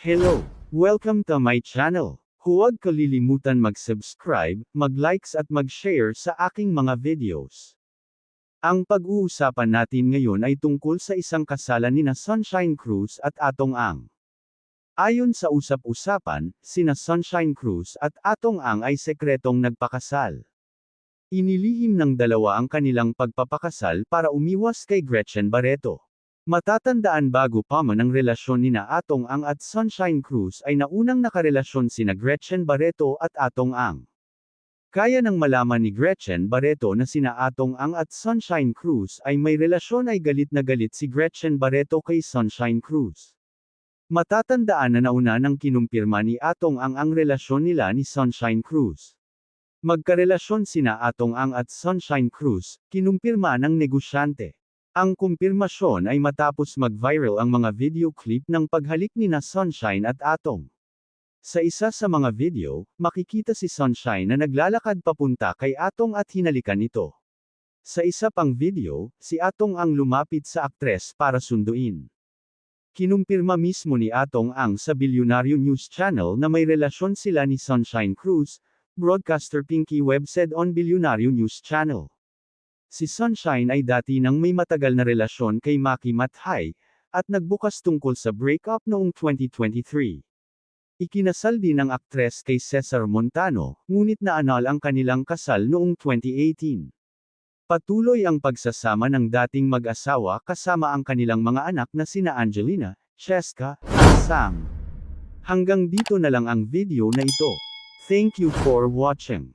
Hello! Welcome to my channel. Huwag kalilimutan mag-subscribe, mag-likes at mag-share sa aking mga videos. Ang pag-uusapan natin ngayon ay tungkol sa isang kasalan ni na Sunshine Cruz at Atong Ang. Ayon sa usap-usapan, sina Sunshine Cruz at Atong Ang ay sekretong nagpakasal. Inilihim ng dalawa ang kanilang pagpapakasal para umiwas kay Gretchen Barreto. Matatandaan bago pa man ang relasyon ni na Atong Ang at Sunshine Cruz ay naunang nakarelasyon sina Gretchen Barreto at Atong Ang. Kaya nang malaman ni Gretchen Barreto na sina Atong Ang at Sunshine Cruz ay may relasyon ay galit na galit si Gretchen Barreto kay Sunshine Cruz. Matatandaan na nauna nang kinumpirma ni Atong Ang ang relasyon nila ni Sunshine Cruz. Magkarelasyon sina Atong Ang at Sunshine Cruz, kinumpirma ng negosyante. Ang kumpirmasyon ay matapos mag-viral ang mga video clip ng paghalik ni na Sunshine at Atong. Sa isa sa mga video, makikita si Sunshine na naglalakad papunta kay Atong at hinalikan ito. Sa isa pang video, si Atong ang lumapit sa aktres para sunduin. Kinumpirma mismo ni Atong ang sa Bilyonaryo News Channel na may relasyon sila ni Sunshine Cruz, broadcaster Pinky Webb said on Bilyonaryo News Channel. Si Sunshine ay dati nang may matagal na relasyon kay Maki Mathay, at nagbukas tungkol sa breakup noong 2023. Ikinasal din ng aktres kay Cesar Montano, ngunit naanal ang kanilang kasal noong 2018. Patuloy ang pagsasama ng dating mag-asawa kasama ang kanilang mga anak na sina Angelina, Cheska, at Sam. Hanggang dito na lang ang video na ito. Thank you for watching.